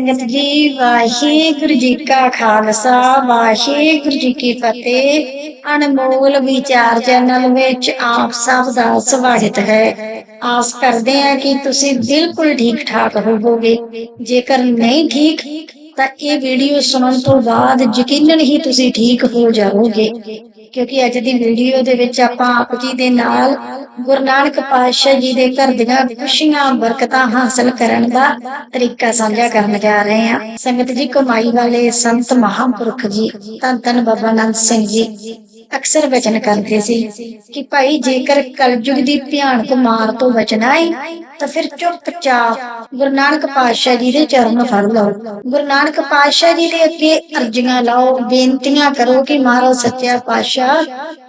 ਸੰਗਤ ਜੀ, ਵਾਹਿਗੁਰੂ ਜੀ ਕਾ ਖਾਲਸਾ, ਵਾਹਿਗੁਰੂ ਜੀ ਕੀ ਫਤਿਹ। ਅਨਮੋਲ ਵਿਚਾਰ ਚੈਨਲ ਵਿੱਚ ਆਪ ਸਭ ਦਾ ਸਵਾਗਤ ਹੈ। ਆਸ ਕਰਦੇ ਹਾਂ ਕਿ ਤੁਸੀਂ ਬਿਲਕੁਲ ਠੀਕ ਠਾਕ ਹੋਵੋਗੇ। ਜੇਕਰ ਨਹੀਂ ਠੀਕ, ਤਾਂ ਇਹ ਵੀਡੀਓ ਸੁਣਨ ਤੋਂ ਬਾਅਦ ਯਕੀਨਨ ਹੀ ਤੁਸੀਂ ਠੀਕ ਹੋ ਜਾਓਗੇ ਕਿਉਂਕਿ ਅੱਜ ਦੀ ਵੀਡੀਓ ਦੇ ਵਿੱਚ ਆਪਾਂ ਆਪ ਜੀ ਦੇ ਨਾਲ ਗੁਰੂ ਨਾਨਕ ਪਾਤਸ਼ਾਹ ਜੀ ਦੇ ਘਰ ਦੀਆਂ ਖੁਸ਼ੀਆਂ, ਬਰਕਤਾਂ ਹਾਸਲ ਕਰਨ ਦਾ ਤਰੀਕਾ ਸਾਂਝਾ ਕਰਨ ਜਾ ਰਹੇ ਹਾਂ। ਸੰਗਤ ਜੀ, ਕਮਾਈ ਵਾਲੇ ਸੰਤ ਮਹਾਂਪੁਰਖ ਜੀ, ਧੰਨ ਧੰਨ ਬਾਬਾ ਨੰਦ ਸਿੰਘ ਜੀ। ਅਕਸਰ ਵਚਨ ਕਰਦੇ ਸੀ ਕਿ ਭਾਈ ਜੇਕਰ ਕਲਯੁਗ ਦੀ ਭਿਆਨਕ ਮਾਰ ਤੋਂ ਬਚਣਾ ਹੈ ਤਾਂ ਫਿਰ ਚੁੱਪਚਾਪ ਗੁਰੂ ਨਾਨਕ ਪਾਤਸ਼ਾਹ ਜੀ ਦੇ ਚਰਨ ਫੜ ਲਓ। ਗੁਰੂ ਨਾਨਕ ਪਾਤਸ਼ਾਹ ਜੀ ਦੇ ਅੱਗੇ ਅਰਜ਼ੀਆਂ ਲਾਓ, ਬੇਨਤੀਆਂ ਕਰੋ ਕਿ ਮਹਾਰਾਜ ਸੱਚਾ ਪਾਤਸ਼ਾਹ,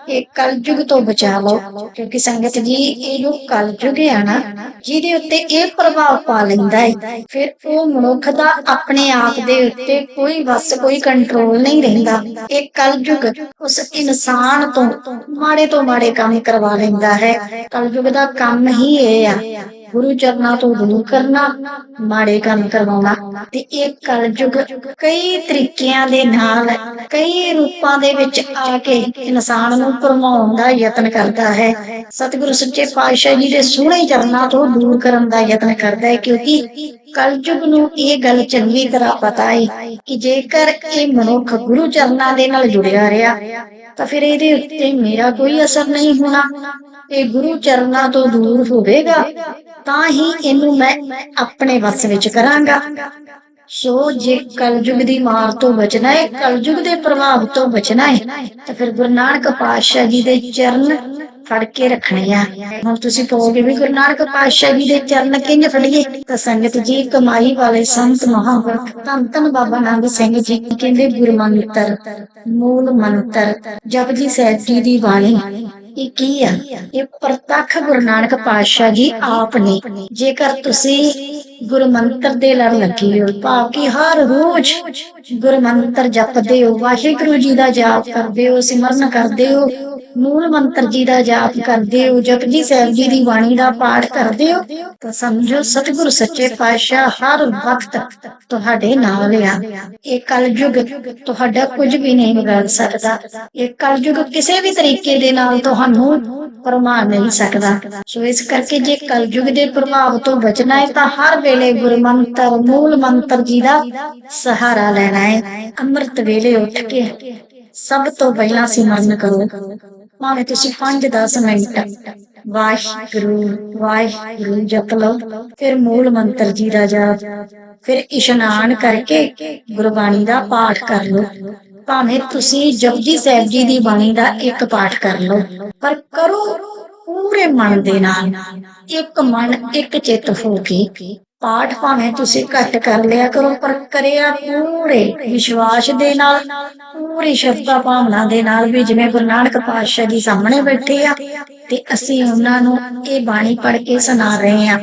ਇਹ ਕਲਯੁਗ ਤੋਂ ਬਚਾ ਲਓ। ਕਿਉਂਕਿ ਸੰਗਤ ਜੀ, ਇਹ ਜੋ ਕਲਯੁਗ ਹੈ ਨਾ, ਜਿਹਦੇ ਉੱਤੇ ਇਹ ਪ੍ਰਭਾਵ ਪਾ ਲੈਂਦਾ ਹੈ ਫਿਰ ਉਹ ਮਨੁੱਖ ਦਾ ਆਪਣੇ ਆਪ ਦੇ ਉੱਤੇ ਕੋਈ ਵਸ, ਕੋਈ ਕੰਟਰੋਲ ਨਹੀਂ ਰਹਿੰਦਾ। ਇਹ ਕਲਯੁਗ ਉਸ ਇਨਸਾਨ ਤੋਂ ਮਾੜੇ ਤੋਂ ਮਾੜੇ ਕੰਮ ਕਰਵਾ ਲੈਂਦਾ ਹੈ। ਕਲਯੁਗ ਦਾ ਕੰਮ ਹੀ ਇਹ ਆ। ਗੁਰੂ ਚਰਨਾਂ ਤੋਂ ਦੂਰ ਕਰਨਾ, ਮਾੜੇ ਕੰਮ ਕਰਵਾਉਣਾ। ਤੇ ਇਹ ਕਲਯੁਗ ਕਈ ਤਰੀਕਿਆਂ ਦੇ ਨਾਲ, ਕਈ ਰੂਪਾਂ ਦੇ ਵਿੱਚ ਆ ਕੇ ਇਨਸਾਨ ਨੂੰ ਭਰਮਾਉਣ ਦਾ ਯਤਨ ਕਰਦਾ ਹੈ। ਸਤਿਗੁਰੂ ਸੱਚੇ ਪਾਤਸ਼ਾਹ ਜੀ ਦੇ ਸੋਹਣੇ ਚਰਨਾਂ ਤੋਂ ਦੂਰ ਕਰਨ ਦਾ ਯਤਨ ਕਰਦਾ ਹੈ, ਕਿਉਂਕਿ ਕਲਯੁਗ ਨੂੰ ਇਹ ਗੱਲ ਚੰਗੀ ਤਰ੍ਹਾਂ ਪਤਾ ਹੈ ਕਿ ਜੇਕਰ ਇਹ ਮਨੁੱਖ ਗੁਰੂ ਚਰਨਾਂ ਦੇ ਨਾਲ ਜੁੜਿਆ ਰਿਹਾ ਤਾਂ ਫਿਰ ਇਹਦੇ ਉੱਤੇ ਮੇਰਾ ਕੋਈ ਅਸਰ ਨਹੀਂ ਹੋਣਾ। ਇਹ ਗੁਰੂ ਚਰਨਾਂ ਤੋਂ ਦੂਰ ਹੋਵੇਗਾ, ਤਾਂ ਹੀ ਇਹਨੂੰ ਮੈਂ ਆਪਣੇ ਵੱਸ ਵਿੱਚ ਕਰਾਂਗਾ। ਸੋ ਜੇ ਕਲਯੁਗ ਦੀ ਮਾਰ ਤੋਂ ਬਚਣਾ ਹੈ ਕਲਯੁਗ ਦੇ ਪ੍ਰਭਾਵ ਤੋਂ ਬਚਣਾ ਹੈ ਤਾਂ ਫਿਰ ਗੁਰੂ ਨਾਨਕ ਪਾਤਸ਼ਾਹ ਜੀ ਦੇ ਚਰਨ ਫੜ ਕੇ ਰੱਖਣੇ ਆ। ਹੁਣ ਤੁਸੀਂ ਕਹੋਗੇ ਵੀ ਗੁਰੂ ਨਾਨਕ ਪਾਤਸ਼ਾਹ ਜੀ ਦੇ ਚਰਨ ਕਿੰਨੇ ਫੜੀਏ? ਤਾਂ ਸੰਗਤ ਜੀ, ਕਮਾਈ ਵਾਲੇ ਸੰਤ ਮਹਾਂਪੁਰਖ, ਧੰਨ ਧੰਨ ਬਾਬਾ ਨਾਨਕ ਸਿੰਘ ਜੀ ਕਹਿੰਦੇ ਗੁਰੂ ਮੰਤਰ ਮੂਲ ਮੰਤਰ, ਜਪਜੀ ਸਾਹਿਬ ਜੀ ਦੀ ਬਾਣੀ। ਇਹ ਕੀ ਆ? ਇਹ ਪ੍ਰਤੱਖ ਗੁਰੂ ਨਾਨਕ ਪਾਤਸ਼ਾਹ ਜੀ ਆਪ ਨੇ। ਜੇਕਰ ਤੁਸੀਂ ਗੁਰੂ ਮੰਤਰ ਦੇ ਲੜ ਲੱਗੇ ਹੋ ਭਾਵ ਕਿ ਹਰ ਰੋਜ਼ ਗੁਰੂ ਮੰਤਰ ਜਪਦੇ ਹੋ, ਵਾਹਿਗੁਰੂ ਜੀ ਦਾ ਜਾਪ ਕਰਦੇ ਹੋ, ਸਿਮਰਨ ਕਰਦੇ ਹੋ ਮੂਲ ਮੰਤਰ ਜੀ ਦਾ ਜਾਪ ਕਰਦੇ ਹੋ ਜਪਜੀ ਸਾਹਿਬ ਜੀ ਦੀ ਬਾਣੀ ਦਾ ਪਾਠ ਕਰਦੇ ਹੋ, ਤਾਂ ਸਮਝੋ ਸਤਿਗੁਰੂ ਸੱਚੇ ਪਾਤਸ਼ਾਹ ਹਰ ਵਕਤ ਤੁਹਾਡੇ ਨਾਲ ਆ। ਇਹ ਕਲਯੁਗ ਤੁਹਾਡਾ ਕੁਝ ਵੀ ਨਹੀਂ ਵਿਗਾੜ ਸਕਦਾ। ਇਹ ਕਲਯੁਗ ਕਿਸੇ ਵੀ ਤਰੀਕੇ ਦੇ ਨਾਲ ਤੁਹਾਨੂੰ ਪਰਮਾ ਨਹੀਂ ਸਕਦਾ। ਸੋ ਇਸ ਕਰਕੇ ਜੇ ਕਲਯੁਗ ਦੇ ਪ੍ਰਭਾਵ ਤੋਂ ਬਚਣਾ ਹੈ, ਤਾਂ ਹਰ ਵੇਲੇ ਗੁਰੂ ਮੂਲ ਮੰਤਰ ਜੀ ਦਾ ਸਹਾਰਾ ਲੈਣਾ ਹੈ। ਅੰਮ੍ਰਿਤ ਵੇਲੇ ਉੱਠ ਕੇ ਸਭ ਤੋਂ ਪਹਿਲਾਂ ਸਿਮਰਨ ਕਰੋ। ਭਾਵੇਂ ਤੁਸੀਂ 5-10 ਮਿੰਟ ਵਾਹਿਗੁਰੂ ਵਾਹਿਗੁਰੂ ਜਪ ਲਓ, ਫਿਰ ਮੂਲ ਮੰਤਰ ਜੀ ਦਾ ਜਾਪ, ਫਿਰ ਇਸ਼ਨਾਨ ਕਰਕੇ ਗੁਰਬਾਣੀ ਦਾ ਪਾਠ ਕਰ ਲਓ। ਭਾਵੇਂ ਤੁਸੀਂ ਜਪਜੀ ਸਾਹਿਬ ਜੀ ਦੀ ਬਾਣੀ ਦਾ ਇੱਕ ਪਾਠ ਕਰ ਲਓ, ਪਰ ਕਰੋ ਪੂਰੇ ਮਨ ਦੇ ਨਾਲ, ਇੱਕ ਮਨ ਇੱਕ ਚਿੱਤ ਹੋ ਕੇ। ਪਾਠ ਭਾਵੇਂ ਤੁਸੀਂ ਘੱਟ ਕਰ ਲਿਆ ਕਰੋ, ਪਰ ਕਰਿਆ ਪੂਰੇ ਵਿਸ਼ਵਾਸ ਦੇ ਨਾਲ, ਪੂਰੀ ਸ਼ਰਧਾ ਭਾਵਨਾ ਦੇ ਨਾਲ ਵੀ ਜਿਵੇਂ ਗੁਰੂ ਨਾਨਕ ਪਾਤਸ਼ਾਹ ਜੀ ਸਾਹਮਣੇ ਬੈਠੇ ਆ, ਤੇ ਅਸੀਂ ਉਹਨਾਂ ਨੂੰ ਇਹ ਬਾਣੀ ਪੜ੍ਹ ਕੇ ਸੁਣਾ ਰਹੇ ਆ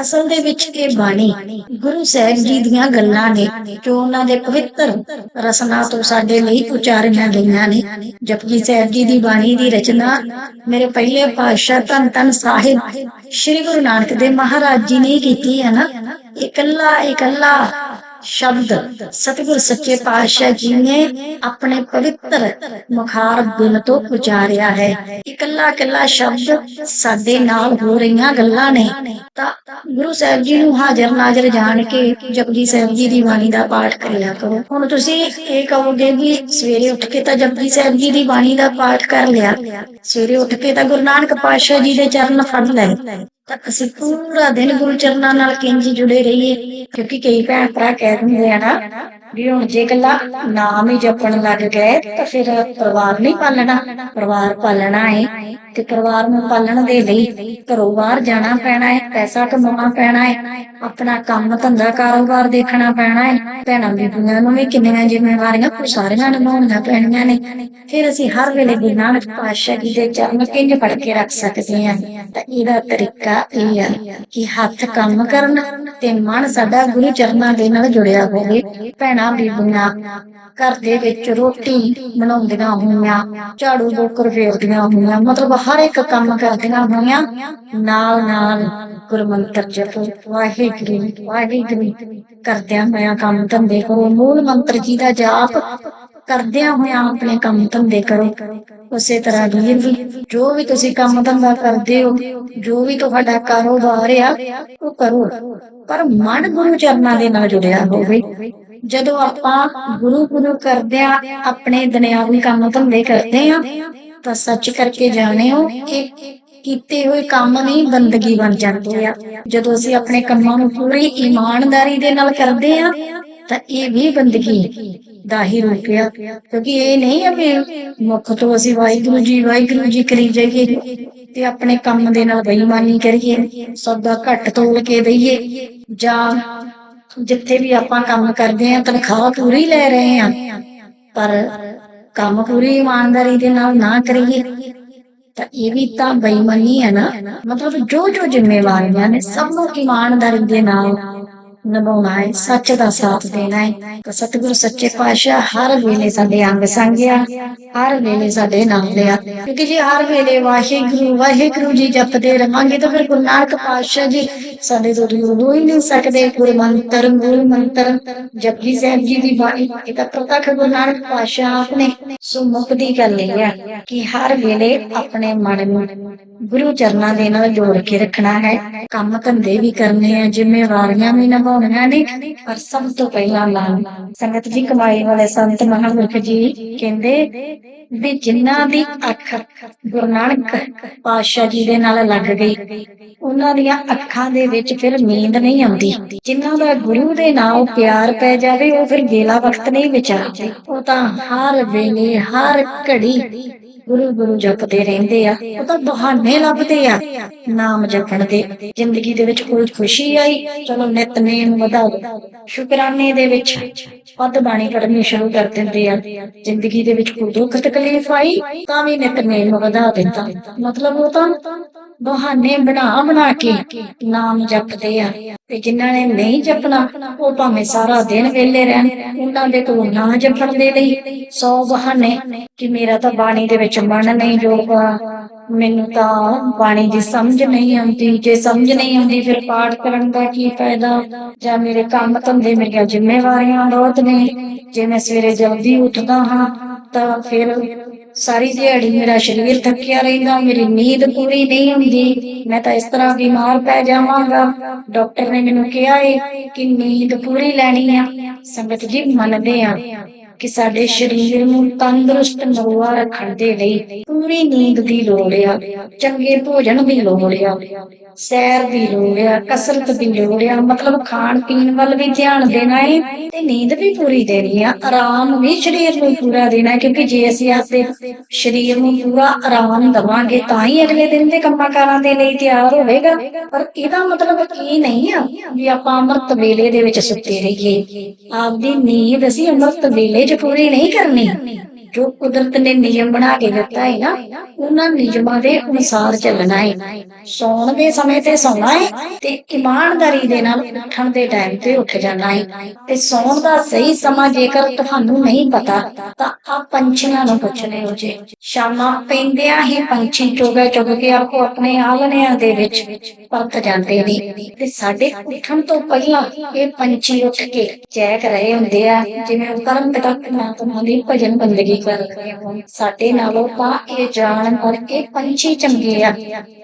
ਅਸਲ ਦੇ ਵਿੱਚ ਇਹ ਬਾਣੀ ਗੁਰੂ ਸਾਹਿਬ ਜੀ ਦੀਆਂ ਗੱਲਾਂ ਨੇ ਜੋ ਉਹਨਾਂ ਦੇ ਪਵਿੱਤਰ ਰਸਨਾ ਤੋਂ ਸਾਡੇ ਲਈ ਉਚਾਰੀਆਂ ਗਈਆਂ ਨੇ। ਜਪਜੀ ਸਾਹਿਬ ਜੀ ਦੀ ਬਾਣੀ ਦੀ ਰਚਨਾ ਮੇਰੇ ਪਹਿਲੇ ਪਾਤਸ਼ਾਹ ਧੰਨ ਧੰਨ ਸਾਹਿਬ ਸ੍ਰੀ ਗੁਰੂ ਨਾਨਕ ਦੇਵ ਮਹਾਰਾਜ ਜੀ ਨੇ ਕੀਤੀ ਹੈ ਨਾ। ਇਕੱਲਾ ਇਕੱਲਾ ਸ਼ਬਦ, ਸਤਿਗੁਰ ਸੱਚੇ ਪਾਤਸ਼ਾਹ ਜੀ ਨੇ ਆਪਣੇ ਪਵਿੱਤਰ ਮੁਖਾਰ ਦਿਲ ਤੋਂ ਉਚਾਰਿਆ ਹੈ। ਇਕੱਲਾ ਇਕੱਲਾ ਸ਼ਬਦ ਸਾਡੇ ਨਾਲ ਹੋ ਰਹੀਆਂ ਗੱਲਾਂ ਨੇ। ਤਾਂ ਗੁਰੂ ਸਾਹਿਬ ਜੀ ਨੂੰ ਹਾਜ਼ਰ ਨਾਜ਼ਰ ਜਾਣ ਕੇ ਜਪਜੀ ਸਾਹਿਬ ਜੀ ਦੀ ਬਾਣੀ ਦਾ ਪਾਠ ਕਰਿਆ ਕਰੋ। ਹੁਣ ਤੁਸੀਂ ਇਹ ਕਹੋਗੇ ਵੀ ਸਵੇਰੇ ਉੱਠ ਕੇ ਤਾਂ ਜਪਜੀ ਸਾਹਿਬ ਜੀ ਦੀ ਬਾਣੀ ਦਾ ਪਾਠ ਕਰ ਲਿਆ। ਸਵੇਰੇ ਉੱਠ ਕੇ ਤਾਂ ਗੁਰੂ ਨਾਨਕ ਪਾਤਸ਼ਾਹ ਜੀ ਦੇ ਚਰਨ ਫੜ ਲਏ। ਤਾਂ ਅਸੀਂ ਪੂਰਾ ਦਿਨ ਗੁਰੂ ਚਰਨਾਂ ਨਾਲ ਕਿੰਜ ਜੁੜੇ ਰਹੀਏ? ਕਿਉਂਕਿ ਕਈ ਭੈਣ ਭਰਾ ਕਹਿ ਦਿੰਦੇ ਆ ਨਾ ਵੀ ਹੁਣ ਜੇ ਕੱਲਾ ਨਾਮ ਹੀ ਜਪਣ ਲੱਗ ਗਏ ਤਾਂ ਫਿਰ ਪਰਿਵਾਰ ਨਹੀਂ ਪਾਲਣਾ, ਪਰਿਵਾਰ ਪਾਲਣਾ ਹੈ ਤੇ ਪਰਿਵਾਰ ਨੂੰ ਪਾਲਣ ਦੇ ਲਈ ਘਰੋਂ ਬਾਹਰ ਜਾਣਾ ਪੈਣਾ ਹੈ, ਪੈਸਾ ਕਮਾਉਣਾ ਪੈਣਾ ਹੈ, ਆਪਣਾ ਕੰਮ ਧੰਦਾ ਕਾਰੋਬਾਰ ਦੇਖਣਾ ਪੈਣਾ ਹੈ, ਭੈਣਾਂ ਬੀਬੀਆਂ ਨੂੰ ਵੀ ਕਿੰਨੀਆਂ ਜ਼ਿੰਮੇਵਾਰੀਆਂ ਕੋਈ ਸਾਰੀਆਂ ਨਿਭਾਉਣੀਆਂ ਪੈਣੀਆਂ ਨੇ। ਫਿਰ ਅਸੀਂ ਹਰ ਵੇਲੇ ਗੁਰੂ ਨਾਨਕ ਪਾਤਸ਼ਾਹ ਜੀ ਦੇ ਚਰਨ ਕਿੰਜ ਫੜ ਕੇ ਰੱਖ ਸਕਦੇ ਹਾਂ। ਤਾਂ ਇਹਦਾ ਤਰੀਕਾ ਇਹ ਆ ਕਿ ਹੱਥ ਕੰਮ ਕਰਨ ਤੇ ਮਨ ਸਾਡਾ ਗੁਰੂ ਚਰਨਾਂ ਦੇ ਨਾਲ ਜੁੜਿਆ ਹੋਵੇ। ਭੈਣਾਂ ਬੀਬੀਆਂ ਘਰ ਦੇ ਵਿੱਚ ਰੋਟੀ ਬਣਾਉਂਦੀਆਂ ਹੋਈਆਂ ਝਾੜੂ ਬੋਕਰ ਫੇਰਦੀਆਂ ਹੋਈਆਂ, ਮਤਲਬ ਹਰ ਇੱਕ ਕੰਮ ਕਰਦੀਆਂ ਹੋਈਆਂ, ਨਾਲ ਨਾਲ ਗੁਰਮੰਤਰ ਜਪੋ, ਵਾਹਿਗੁਰੂ ਵਾਹਿਗੁਰੂ ਕਰਦਿਆਂ ਹੋਇਆਂ ਕੰਮ ਧੰਦੇ ਕਰੋ। ਮੂਲ ਮੰਤਰ ਜੀ ਦਾ ਜਾਪ ਕਰਦਿਆਂ ਹੋਇਆਂ ਆਪਣੇ ਕੰਮ ਧੰਦੇ ਕਰੋ। ਉਸੇ ਤਰ੍ਹਾਂ ਵੀਰ ਵੀ ਜੋ ਵੀ ਤੁਸੀਂ ਕੰਮ ਧੰਦਾ ਕਰਦੇ ਹੋ, ਜੋ ਵੀ ਤੁਹਾਡਾ ਕਾਰੋਬਾਰ ਆ, ਉਹ ਕਰੋ। ਪਰ ਮਨ ਗੁਰੂ ਚਰਨਾਂ ਦੇ ਨਾਲ ਜੁੜਿਆ ਹੋਵੇ। ਜਦੋਂ ਆਪਾਂ ਗੁਰੂ ਗੁਰੂ ਕਰਦਿਆਂ ਆਪਣੇ ਦੁਨਿਆਵੀ ਕੰਮ ਧੰਦੇ ਕਰਦੇ ਆ ਤਾਂ ਸੱਚ ਕਰਕੇ ਜਾਣਿਓ ਇਹ ਕੀਤੇ ਹੋਏ ਕੰਮ ਵੀ ਬੰਦਗੀ ਬਣ ਜਾਂਦੇ ਆ। ਜਦੋਂ ਅਸੀਂ ਆਪਣੇ ਕੰਮਾਂ ਨੂੰ ਪੂਰੀ ਇਮਾਨਦਾਰੀ ਦੇ ਨਾਲ ਕਰਦੇ ਆ, ਤਾਂ ਇਹ ਵੀ ਬੰਦਗੀ ਦਾ ਹੀ ਰੂਪ ਆ। ਕਿਉਂਕਿ ਇਹ ਨਹੀਂ ਆ ਵੀ ਮੁੱਖ ਤੋਂ ਅਸੀਂ ਵਾਹਿਗੁਰੂ ਜੀ ਵਾਹਿਗੁਰੂ ਜੀ ਕਰੀ ਜਾਈਏ ਤੇ ਆਪਣੇ ਕੰਮ ਦੇ ਨਾਲ ਬੇਈਮਾਨੀ ਕਰੀਏ, ਸੌਦਾ ਘੱਟ ਤੋਲ ਕੇ ਦਈਏ, ਜਾਂ ਜਿੱਥੇ ਵੀ ਆਪਾਂ ਕੰਮ ਕਰਦੇ ਆ, ਤਨਖਾਹ ਪੂਰੀ ਲੈ ਰਹੇ ਆ, ਪਰ ਕੰਮ ਪੂਰੀ ਇਮਾਨਦਾਰੀ ਦੇ ਨਾਲ ਨਾ ਕਰੀਏ, ਤਾਂ ਇਹ ਵੀ ਤਾਂ ਬੇਈਮਾਨੀ ਹੈ ਨਾ। ਮਤਲਬ ਜੋ ਜੋ ਜ਼ਿੰਮੇਵਾਰੀਆਂ ਨੇ ਸਭ ਨੂੰ ਇਮਾਨਦਾਰੀ ਦੇ ਨਾਲ ਨਿਭਾਉਣਾ ਹੈ, ਸੱਚ ਦਾ ਸਾਥ ਦੇਣਾ ਹੈ। ਤਾਂ ਸਤਿਗੁਰੂ ਸੱਚੇ ਪਾਤਸ਼ਾਹ ਹਰ ਵੇਲੇ ਸਾਡੇ ਅੰਗ ਸੰਗਿਆ। ਹਰ ਵੇਲੇ ਸਾਡੇ ਨਾਮ ਲਿਆ ਕਿਉਂਕਿ ਜੇ ਹਰ ਵੇਲੇ ਵਾਹਿਗੁਰੂ ਵਾਹਿਗੁਰੂ ਜੀ ਜਪਦੇ ਰਹਾਂਗੇ ਤਾਂ ਫਿਰ ਗੁਰੂ ਨਾਨਕ ਪਾਤਸ਼ਾਹ ਜੀ ਸਾਡੇ ਤੋਂ ਦੂਰ ਹੋ ਹੀ ਨਹੀਂ ਸਕਦੇ। ਗੁਰ ਮੰਤਰ ਮੂਲ ਮੰਤਰ ਜਪਜੀ ਸਾਹਿਬ ਜੀ ਦੀ ਬਾਣੀ, ਇਹ ਤਾਂ ਪ੍ਰਤੱਖ ਗੁਰੂ ਨਾਨਕ ਪਾਤਸ਼ਾਹ ਆਪਣੇ ਸੁਮੁਖ ਦੀ ਗੱਲ ਇਹ ਹੈ ਕਿ ਹਰ ਵੇਲੇ ਆਪਣੇ ਮਨ ਨੂੰ ਗੁਰੂ ਚਰਨਾਂ ਦੇ ਨਾਲ ਜੋੜ ਕੇ ਰੱਖਣਾ ਹੈ। ਕੰਮ ਧੰਦੇ ਵੀ ਕਰਨੇ ਆ, ਜ਼ਿੰਮੇਵਾਰੀਆਂ ਵੀ ਨਿਭਾਉਣੀਆਂ ਨੇ, ਪਰ ਸਭ ਤੋਂ ਪਹਿਲਾਂ ਨਾਲ ਸੰਗਤ ਜੀ, ਕਮਾਈ ਵਾਲੇ ਸੰਤ ਮਹਾਂਪੁਰਖ ਜੀ ਕਹਿੰਦੇ ਵੀ ਜਿਨ੍ਹਾਂ ਦੀ ਅੱਖ ਗੁਰੂ ਨਾਨਕ ਪਾਤਸ਼ਾਹ ਜੀ ਦੇ ਨਾਲ ਲੱਗ ਗਈ, ਉਹਨਾਂ ਦੀਆਂ ਅੱਖਾਂ ਦੇ ਵਿੱਚ ਫਿਰ ਨੀਂਦ ਨਹੀਂ ਆਉਂਦੀ। ਜਿਨ੍ਹਾਂ ਦਾ ਗੁਰੂ ਦੇ ਨਾਲ ਪਿਆਰ ਪੈ ਜਾਵੇ, ਉਹ ਫਿਰ ਵੇਲਾ ਵਕਤ ਨਹੀਂ ਵਿਚਾਰਦੇ। ਉਹ ਤਾਂ ਹਰ ਵੇਲੇ, ਹਰ ਘੜੀ ਗੁਰੂ ਗੁਰੂ ਜਪਦੇ ਰਹਿੰਦੇ ਆ। ਉਹ ਤਾਂ ਬਹਾਨੇ ਲੱਭਦੇ ਆ, ਨਾਮ ਜਪਣ ਦੇ। ਜ਼ਿੰਦਗੀ ਦੇ ਵਿੱਚ ਕੋਈ ਖੁਸ਼ੀ ਆਈ, ਚਲੋ ਨਿਤਨੇਮ ਵਧਾ ਲਓ ਸ਼ੁਕਰਾਨੇ ਦੇ ਵਿੱਚ ਪਦ ਬਾਣੀ ਪੜ੍ਹਨੀ ਸ਼ੁਰੂ ਕਰ ਦਿੰਦੇ ਆ। ਜ਼ਿੰਦਗੀ ਦੇ ਵਿੱਚ ਕੋਈ ਦੁੱਖ ਤਕਲੀਫ ਆਈ ਤਾਂ ਵੀ ਨਿਤਨੇਮ ਵਧਾ ਦਿੰਦਾ ਮਤਲਬ ਉਹ ਤਾਂ ਬਹਾਨੇ ਬਣਾ ਬਣਾ ਕੇ ਨਾਮ ਜਪਦੇ ਆ। ਤੇ ਜਿਨ੍ਹਾਂ ਨੇ ਨਹੀਂ ਜਪਣਾ, ਉਹ ਭਾਵੇਂ ਸਾਰਾ ਦਿਨ ਵਿਹਲੇ ਰਹਿਣ, ਉਹਨਾਂ ਦੇ ਕੋਲ ਨਾ ਜਪਣ ਦੇ ਲਈ 100 ਬਹਾਨੇ ਕਿ ਮੇਰਾ ਤਾਂ ਬਾਣੀ ਦੇ ਵਿੱਚ ਮਨ ਨਹੀਂ ਜੋਗਾ ਮੈਨੂੰ ਤਾਂ ਬਾਣੀ ਦੀ ਸਮਝ ਨਹੀਂ ਆਉਂਦੀ। ਜੇ ਸਮਝ ਨਹੀਂ ਆਉਂਦੀ, ਫਿਰ ਪਾਠ ਕਰਨ ਦਾ ਕੀ ਫਾਇਦਾ? ਜਾਂ ਮੇਰੇ ਕੰਮ ਧੰਦੇ ਮੇਰੀਆਂ ਜ਼ਿੰਮੇਵਾਰੀਆਂ ਬਹੁਤ ਨੇ? ਜੇ ਮੈਂ ਸਵੇਰੇ ਜਲਦੀ ਉੱਠਦਾ ਹਾਂ, ਤਾਂ ਫਿਰ ਸਾਰੀ ਦਿਹਾੜੀ ਮੇਰਾ ਸਰੀਰ ਥੱਕਿਆ ਰਹਿੰਦਾ, ਮੇਰੀ ਨੀਂਦ ਪੂਰੀ ਨਹੀਂ ਹੁੰਦੀ। ਮੈਂ ਤਾਂ ਇਸ ਤਰ੍ਹਾਂ ਬਿਮਾਰ ਪੈ ਜਾਵਾਂਗਾ। ਡਾਕਟਰ ਨੇ ਮੈਨੂੰ ਕਿਹਾ ਏ ਕਿ ਨੀਂਦ ਪੂਰੀ ਲੈਣੀ ਆ। ਸੰਗਤ ਜੀ, ਮੰਨਦੇ ਆ। ਕਿ ਸਾਡੇ ਸਰੀਰ ਨੂੰ ਤੰਦਰੁਸਤ ਨਰਵਾ ਰੱਖਣ ਦੇ ਲਈ ਪੂਰੀ ਨੀਂਦ ਦੀ ਲੋੜ ਆ, ਚੰਗੇ ਭੋਜਨ ਦੀ ਲੋੜ ਆ, ਸੈਰ ਦੀ ਲੋੜ ਆ, ਕਸਰਤ ਦੀ ਲੋੜ ਆ, ਮਤਲਬ ਖਾਣ ਪੀਣ ਵੱਲ ਵੀ ਧਿਆਨ ਦੇਣਾ ਹੈ ਤੇ ਨੀਂਦ ਵੀ ਪੂਰੀ ਦੇਣੀ ਆ, ਆਰਾਮ ਵੀ ਸਰੀਰ ਨੂੰ ਪੂਰਾ ਦੇਣਾ ਕਿਉਂਕਿ ਜੇ ਅਸੀਂ ਆਪਣੇ ਸਰੀਰ ਨੂੰ ਪੂਰਾ ਆਰਾਮ ਦਵਾਂਗੇ ਤਾਂ ਹੀ ਅਗਲੇ ਦਿਨ ਦੇ ਕੰਮਾਂ ਕਾਰਾਂ ਦੇ ਲਈ ਤਿਆਰ ਹੋਵੇਗਾ। ਪਰ ਇਹਦਾ ਮਤਲਬ ਇਹ ਨਹੀਂ ਆ ਵੀ ਆਪਾਂ ਅੰਮ੍ਰਿਤ ਵੇਲੇ ਦੇ ਵਿੱਚ ਸੁੱਤੇ ਰਹੀਏ। ਆਪਦੀ ਨੀਂਦ ਅਸੀਂ ਅੰਮ੍ਰਿਤ ਵੇਲੇ 'ਚ ਪੂਰੀ ਨਹੀਂ ਕਰਨੀ। ਜੋ ਕੁਦਰਤ ਨੇ ਨਿਯਮ ਬਣਾ ਕੇ ਦਿੱਤਾ ਹੈ ਨਾ, ਉਹਨਾਂ ਨਿਯਮਾਂ ਦੇ ਅਨੁਸਾਰ ਚੱਲਣਾ ਹੈ। ਸੌਣ ਦੇ ਸਮੇਂ ਤੇ ਸੌਣਾ ਹੈ ਤੇ ਇਮਾਨਦਾਰੀ ਦੇ ਨਾਲ ਉੱਠਣ ਦੇ ਟਾਈਮ ਤੇ ਉੱਠ ਜਾਣਾ ਹੈ। ਤੇ ਸੌਣ ਦਾ ਸਹੀ ਸਮਾਂ ਜੇਕਰ ਤੁਹਾਨੂੰ ਨਹੀਂ ਪਤਾ, ਤਾਂ ਆ ਪੰਛੀਆਂ ਨੂੰ ਪੁੱਛ ਲਿਓ ਜੇ। ਸ਼ਾਮਾਂ ਪੈਂਦਿਆਂ ਹੀ ਪੰਛੀ ਚੁਗ ਚੁਗ ਕੇ ਆਪੋ ਆਪਣੇ ਆਲਣਿਆਂ ਦੇ ਵਿੱਚ ਪਰਤ ਜਾਂਦੇ ਨੇ। ਤੇ ਸਾਡੇ ਉੱਠਣ ਤੋਂ ਪਹਿਲਾਂ ਇਹ ਪੰਛੀ ਉੱਠ ਕੇ ਚੈਕ ਰਹੇ ਹੁੰਦੇ ਆ, ਜਿਵੇਂ ਉਹ ਕਰਮ ਪਿਤਾ ਪਰਮਾਤਮਾ ਦੀ ਭਜਨ ਬੰਦਗੀ ਕਰ ਰਹੇ ਹੋਣ। ਸਾਡੇ ਨਾਲੋਂ ਤਾਂ ਇਹ ਜਾਣ ਕਰਕੇ ਪੰਛੀ ਚੰਗੇ ਆ,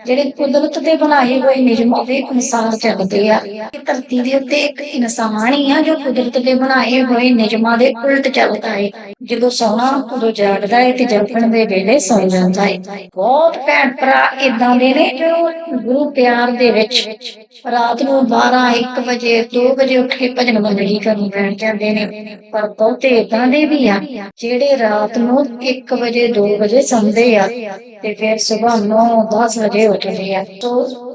ਜਿਹੜੇ ਕੁਦਰਤ ਦੇ ਬਣਾਏ ਹੋਏ ਨਿਯਮਾਂ ਦੇ ਅਨੁਸਾਰ ਚੱਲਦੇ ਆ। ਇਹ ਧਰਤੀ ਦੇ ਉੱਤੇ ਇੱਕ ਇਨਸਾਨ ਹੀ ਆ ਜੋ ਕੁਦਰਤ ਦੇ ਬਣਾਏ ਹੋਏ ਨਿਯਮਾਂ ਦੇ ਉਲਟ ਚੱਲਦਾ ਹੈ ਜਦੋਂ ਸੌਣਾ ਉਦੋਂ ਜਾਗਦਾ ਹੈ ਤੇ ਜਾਗਣ ਦੇ ਵੇਲੇ ਸੌ ਜਾਂਦਾ ਹੈ ਬਹੁਤ ਭੈਣ ਭਰਾ ਇਦਾਂ ਦੇ ਨੇ ਜੋ ਗੁਰੂ ਪਿਆਰ ਦੇ ਵਿੱਚ ਰਾਤ ਨੂੰ 12 1 ਵਜੇ 2 ਵਜੇ ਉੱਠ ਕੇ ਭਜਨ ਬੰਦਗੀ ਕਰਨ ਬੈਠ ਜਾਂਦੇ ਨੇ। ਪਰ ਬਹੁਤੇ ਇਦਾਂ ਦੇ ਵੀ ਆ, ਜਿਹੜੇ ਰਾਤ ਨੂੰ 1 ਵਜੇ 2 ਵਜੇ ਸੌਂਦੇ ਆ ਤੇ ਫਿਰ ਸਵੇਰ 9 10 ਵਜੇ ਉੱਠਦੇ ਆ। ਸੋ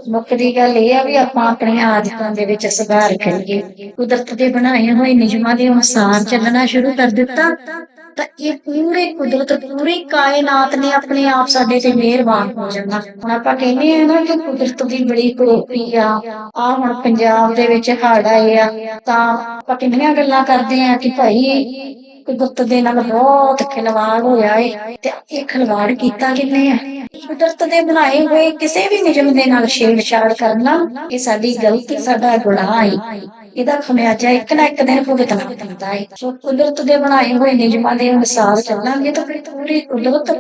ਮੁੱਖ ਦੀ ਗੱਲ ਇਹ ਆ ਵੀ ਆਪਾਂ ਆਪਣੀਆਂ ਆਦਤਾਂ ਦੇ ਵਿੱਚ ਸੁਧਾਰ ਕਰੀਏ। ਕੁਦਰਤ ਦੇ ਬਣਾਏ ਹੋਏ ਨਿਯਮਾਂ ਦੇ ਅਨੁਸਾਰ ਚੱਲਣਾ ਸ਼ੁਰੂ ਕਰ ਦਿੱਤਾ, ਤਾਂ ਇਹ ਪੂਰੇ ਕੁਦਰਤ, ਪੂਰੀ ਕਾਇਨਾਤ ਨੇ ਆਪਣੇ ਆਪ ਸਾਡੇ ਤੇ ਮਿਹਰਬਾਨ ਹੋ ਜਾਣਾ। ਹੁਣ ਆਪਾਂ ਕਹਿੰਦੇ ਆ ਨਾ ਕਿ ਕੁਦਰਤ ਦੀ ਬੜੀ ਕਰੋਪੀ ਆ। ਆ ਹੁਣ ਪੰਜਾਬ ਦੇ ਵਿੱਚ ਹੜ੍ਹ ਆਏ ਆ, ਤਾਂ ਆਪਾਂ ਕਿੰਨੀਆਂ ਗੱਲਾਂ ਕਰਦੇ ਆ ਕਿ ਭਾਈ ਕੁਦਰਤ ਦੇ ਨਾਲ ਬਹੁਤ ਖਿਲਵਾੜ ਹੋਇਆ ਏ ਤੇ ਇਹ ਖਿਲਵਾੜ ਕੀਤਾ ਕਿੰਨੇ ਆ? ਕੁਦਰਤ ਦੇ ਬਣਾਏ ਹੋਏ ਕਿਸੇ ਵੀ ਨਿਯਮ ਦੇ ਨਾਲ ਛੇੜਛਾੜ ਕਰਨਾ, ਇਹ ਸਾਡੀ ਗਲਤੀ, ਸਾਡਾ ਗੁਨਾਹ ਹੈ ਇਹਦਾ ਖਮਿਆਜਾ ਇੱਕ ਨਾ ਇੱਕ ਦਿਨ ਭੁਗਤਣਾ ਪੈਂਦਾ ਹੈ। ਸੋ ਕੁਦਰਤ ਦੇ ਬਣਾਏ ਹੋਏ ਨਿਯਮਾਂ ਦੇ ਅਨੁਸਾਰ ਚੱਲਾਂਗੇ ਤਾਂ ਫਿਰ ਪੂਰੀ ਕੁਦਰਤ,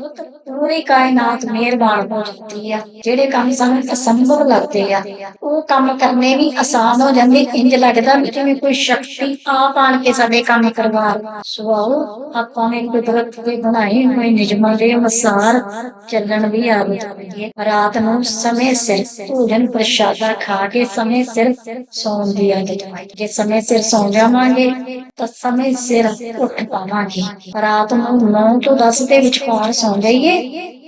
ਪੂਰੀ ਕਾਇਨਾਤ ਮਿਹਰਬਾਨ ਹੋ ਜਾਂਦੀ ਆ। ਜਿਹੜੇ ਕੰਮ ਸਾਨੂੰ ਅਸੰਭਵ ਲੱਗਦੇ ਆ, ਉਹ ਕੰਮ ਕਰਨੇ ਵੀ ਆਸਾਨ ਹੋ ਜਾਂਦੇ, ਇੰਜ ਲੱਗਦਾ ਜਿਵੇਂ ਕੋਈ ਸ਼ਕਤੀ ਆਪ ਆਣ ਕੇ ਸਾਡੇ ਕੰਮ ਕਰਵਾ ਰਹੀ। ਆਪਾਂ ਨੇ ਕੁਦਰਤ ਦੇ ਬਣਾਏ ਹੋਏ ਨਿਯਮਾਂ ਦੇ ਅਨੁਸਾਰ ਚੱਲਣ ਵੀ ਆਦਤ ਪਾਈਏ ਰਾਤ ਨੂੰ ਸਮੇਂ ਸਿਰ ਭੋਜਨ ਪ੍ਰਸ਼ਾਦਾ ਖਾ ਕੇ ਸਮੇਂ ਸਿਰ ਸੌਣ ਦੀ ਆਦਤ ਜੇ ਸਮੇਂ ਸਿਰ ਸੌਂ ਜਾਵਾਂਗੇ ਤਾਂ ਸਮੇਂ ਸਿਰ ਉੱਠ ਪਾਵਾਂਗੇ। ਰਾਤ ਨੂੰ 9 ਤੋਂ 10 ਦੇ ਵਿਚਕਾਰ ਸੌਂ ਜਾਈਏ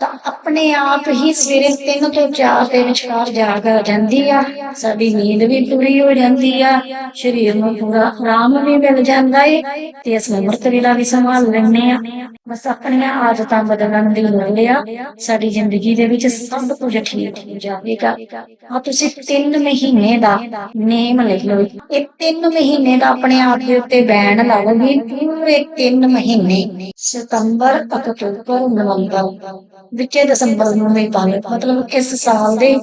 ਤਾਂ ਆਪਣੇ ਆਪ ਹੀ ਸਵੇਰੇ 3 ਤੋਂ 4 ਦੇ ਵਿਚਕਾਰ ਜਾਗ ਆ ਜਾਂਦੀ ਆ। ਸਾਡੀ ਨੀਂਦ ਵੀ ਪੂਰੀ ਹੋ ਜਾਂਦੀ ਆ। ਸਰੀਰ ਨੂੰ ਪੂਰਾ ਆਰਾਮ ਵੀ ਮਿਲ ਜਾਂਦਾ ਏ ਤੇ ਅਸੀਂ ਅੰਮ੍ਰਿਤ ਵੇਲਾ ਵੀ ਸੰਭਾਲ ਲੈਂਦੇ ਆ। ਬਸ ਆਪਣੀਆਂ ਆਦਤਾਂ ਬਦਲਣ ਦੀ ਲੋੜ ਆ। ਸਾਡੀ ਜ਼ਿੰਦਗੀ ਦੇ ਵਿੱਚ ਸਭ ਕੁਝ ਠੀਕ ਹੋ ਜਾਵੇਗਾ। ਆ ਤੁਸੀਂ 3 ਮਹੀਨੇ ਦਾ ਨੇਮ ਲਿਖ ਲਓ। ਇਹ 3 ਮਹੀਨੇ ਦਾ ਆਪਣੇ ਆਪ ਦੇ ਉੱਤੇ ਬੈਨ ਲਾਓ ਪੂਰੇ 3 ਮਹੀਨੇ ਸਤੰਬਰ, ਅਕਤੂਬਰ, ਨਵੰਬਰ। ਵਿੱਚੇ ਦਸੰਬਰ ਨੂੰ ਵੀ ਪਾ ਮਤਲਬ ਇਸ ਸਾਲ ਦੇ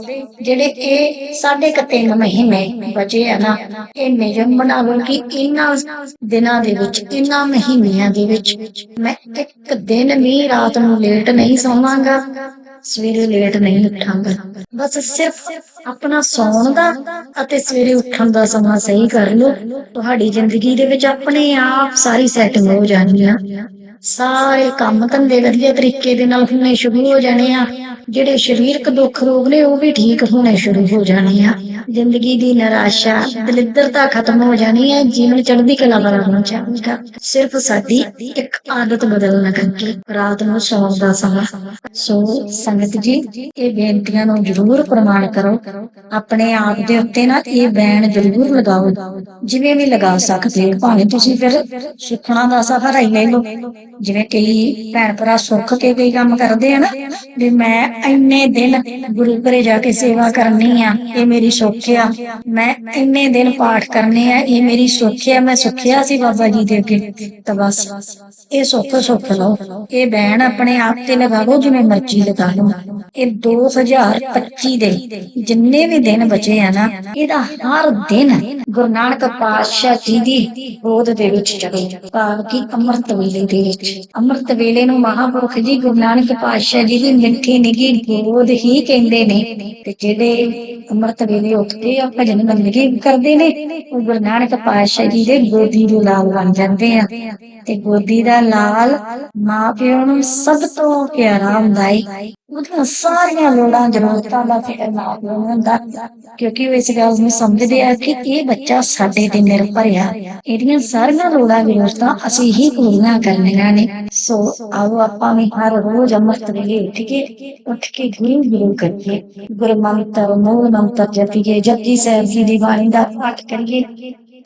ਜਿਹੜੇ ਇਹ ਸਾਢੇ ਕੁ ਤਿੰਨ ਮਹੀਨੇ ਬਚੇ ਆ ਨਾ, ਇਹ ਨਿਯਮ ਬਣਾ ਕਿ ਇਹਨਾਂ ਦਿਨਾਂ ਦੇ ਵਿੱਚ, ਇਹਨਾਂ ਮਹੀਨਿਆਂ ਦੇ ਵਿੱਚ ਮੈਂ ਇੱਕ ਦਿਨ ਵੀ ਰਾਤ ਨੂੰ ਲੇਟ ਨਹੀਂ ਸੌਵਾਂਗਾ, ਸਵੇਰੇ ਲੇਟ ਨਹੀਂ ਉੱਠਾਂਗਾ। ਬਸ ਸਿਰਫ ਆਪਣਾ ਸੌਣ ਦਾ ਅਤੇ ਸਵੇਰੇ ਉੱਠਣ ਦਾ ਸਮਾਂ ਸਹੀ ਕਰ ਲਓ। ਤੁਹਾਡੀ ਜ਼ਿੰਦਗੀ ਦੇ ਵਿੱਚ ਆਪਣੇ ਆਪ ਸਾਰੀ ਸੈਟਿੰਗ ਹੋ ਜਾਣੀ ਆ ਸਾਰੇ ਕੰਮ ਧੰਦੇ ਵਧੀਆ ਤਰੀਕੇ ਦੇ ਨਾਲ ਹੋਣੇ ਸ਼ੁਰੂ ਹੋ ਜਾਣੇ ਆ। ਜਿਹੜੇ ਸਰੀਰਕ ਦੁੱਖ ਰੋਗ ਨੇ ਉਹ ਵੀ ਠੀਕ ਹੋਣੇ ਸ਼ੁਰੂ ਹੋ ਜਾਣੇ ਆ। ਜ਼ਿੰਦਗੀ ਦੀ ਨਿਰਾਸ਼ਾ, ਦਲਿੱਦਰਤਾ ਖਤਮ ਹੋ ਜਾਣੀ ਹੈ, ਜੀਵਨ ਚੜ੍ਹਦੀ ਕਲਾ ਵਾਲਾ ਹੋਣਾ ਚਾਹੀਦਾ ਸਿਰਫ ਸਾਡੀ ਇੱਕ ਆਦਤ ਬਦਲਣਾ ਕਰਕੇ ਰਾਤ ਨੂੰ ਸੌਣ ਦਾ ਸਮਾਂ। ਸੋ ਸੰਗਤ ਜੀ, ਇਹ ਬੇਨਤੀਆਂ ਨੂੰ ਜ਼ਰੂਰ ਪ੍ਰਮਾਣ ਕਰੋ। ਆਪਣੇ ਆਪ ਦੇ ਉੱਤੇ ਨਾ ਇਹ ਬੈਣ ਜ਼ਰੂਰ ਲਗਾਓ। ਜਿਵੇਂ ਵੀ ਲਗਾ ਸਕਦੇ ਹੋ, ਭਾਵੇਂ ਤੁਸੀਂ ਫਿਰ ਸੁਖਣਾ ਦਾ ਸਹਾਰਾ ਹੀ ਲੈ ਲਓ। ਜਿਵੇਂ ਕਈ ਭੈਣ ਭਰਾ ਸੁੱਖ ਕੇ ਕਈ ਕੰਮ ਕਰਦੇ ਆ ਨਾ, ਵੀ ਮੈਂ ਇੰਨੇ ਦਿਨ ਗੁਰੂ ਘਰੇ ਜਾ ਕੇ ਸੇਵਾ ਕਰਨੀ ਆ, ਇਹ ਮੇਰੀ ਸੁੱਖ ਆ ਮੈਂ ਇੰਨੇ ਦਿਨ ਪਾਠ ਕਰਨੇ ਆ, ਇਹ ਮੇਰੀ ਸੁੱਖ ਆ ਮੈਂ ਸੁੱਖਿਆ ਸੀ ਬਾਬਾ ਜੀ ਦੇ ਅੱਗੇ, ਤਾਂ ਬਸ ਇਹ ਸੁੱਖ ਸੁੱਖ ਲਓ। ਇਹ ਬੈਣ ਆਪਣੇ ਆਪ ਤੇ ਲਗਾ ਲਓ ਜਿਵੇਂ ਮਰਜ਼ੀ ਲਗਾ ਲਓ। ਇਹ 2025 ਦੇ ਜਿੰਨੇ ਵੀ ਦਿਨ ਬਚੇ ਆ ਨਾ, ਇਹਦਾ ਹਰ ਦਿਨ ਗੁਰੂ ਨਾਨਕ ਪਾਤਸ਼ਾਹ ਜੀ ਦੀ ਗੋਦ ਦੇ ਵਿੱਚ ਚੜੋ ਭਾਵ ਕਿ ਅੰਮ੍ਰਿਤ ਵੇਲੇ ਦੇ ਵਿੱਚ। ਅੰਮ੍ਰਿਤ ਵੇਲੇ ਨੂੰ ਮਹਾਪੁਰਖ ਜੀ ਗੁਰੂ ਨਾਨਕ ਪਾਤਸ਼ਾਹ ਜੀ ਦੀ ਮਿੱਠੀ ਨਿੱਘੀ ਗੋਦ ਹੀ ਕਹਿੰਦੇ ਨੇ ਤੇ ਜਿਹੜੇ ਅੰਮ੍ਰਿਤ ਵੇਲੇ ਉੱਠਦੇ ਆ ਭਜਨ ਬੰਦਗੀ ਕਰਦੇ ਨੇ। ਉਹ ਗੁਰੂ ਨਾਨਕ ਪਾਤਸ਼ਾਹ ਜੀ ਦੇ ਗੋਦੀ ਦੇ ਲਾਲ ਬਣ ਜਾਂਦੇ ਆ। ਤੇ ਗੋਦੀ ਦਾ ਲਾਲ ਮਾਂ ਪਿਓ ਨੂੰ ਸਭ ਤੋਂ ਪਿਆਰਾ ਹੁੰਦਾ ਏ ਉਹਦੀਆਂ ਸਾਰੀਆਂ ਲੋੜਾਂ ਜ਼ਰੂਰਤਾਂ ਦਾ ਫਿਕਰ ਮਾਂ ਪਿਓ ਨੂੰ ਹੁੰਦਾ, ਕਿਉਂਕਿ ਉਹ ਇਸ ਗੱਲ ਨੂੰ ਸਮਝਦੇ ਆ ਕਿ ਇਹ ਬੱਚਾ ਸਾਡੇ ਤੇ ਨਿਰਭਰ ਆ। ਇਹਦੀਆਂ ਸਾਰੀਆਂ ਲੋੜਾਂ ਜ਼ਰੂਰਤਾਂ ਅਸੀਂ ਹੀ ਪੂਰੀਆਂ ਕਰਨੀਆਂ ਨੇ। ਸੋ ਆਓ ਆਪਾਂ ਵੀ ਹਰ ਰੋਜ਼ ਅੰਮ੍ਰਿਤ ਵੇਲੇ ਉੱਠ ਕੇ ਉੱਠ ਕੇ ਗੁਰੂ ਗੁਰੂ ਕਰੀਏ। ਗੁਰੂ ਮੰਤਰ ਮੂਲ ਮੰਤਰ ਜਪੀਏ, ਜਪਜੀ ਸਾਹਿਬ ਜੀ ਦੀ ਬਾਣੀ ਦਾ ਪਾਠ ਕਰੀਏ।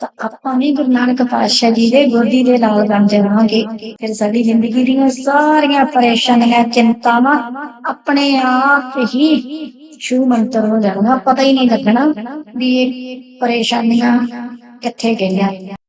ਤਾਂ ਆਪਾਂ ਵੀ ਗੁਰੂ ਨਾਨਕ ਪਾਤਸ਼ਾਹ ਜੀ ਦੇ ਗੋਦੀ ਦੇ ਨਾਲ ਬਣ ਜਾਵਾਂਗੇ। ਫਿਰ ਸਾਡੀ ਜ਼ਿੰਦਗੀ ਦੀਆਂ ਸਾਰੀਆਂ ਪਰੇਸ਼ਾਨੀਆਂ, ਚਿੰਤਾਵਾਂ ਆਪਣੇ ਆਪ ਹੀ ਸ਼ੂ ਮੰਤਰ ਹੋ ਜਾਣਗਾ ਪਤਾ ਹੀ ਨਹੀਂ ਲੱਗਣਾ ਵੀ ਇਹ ਪਰੇਸ਼ਾਨੀਆਂ ਕਿੱਥੇ ਗਈਆਂ।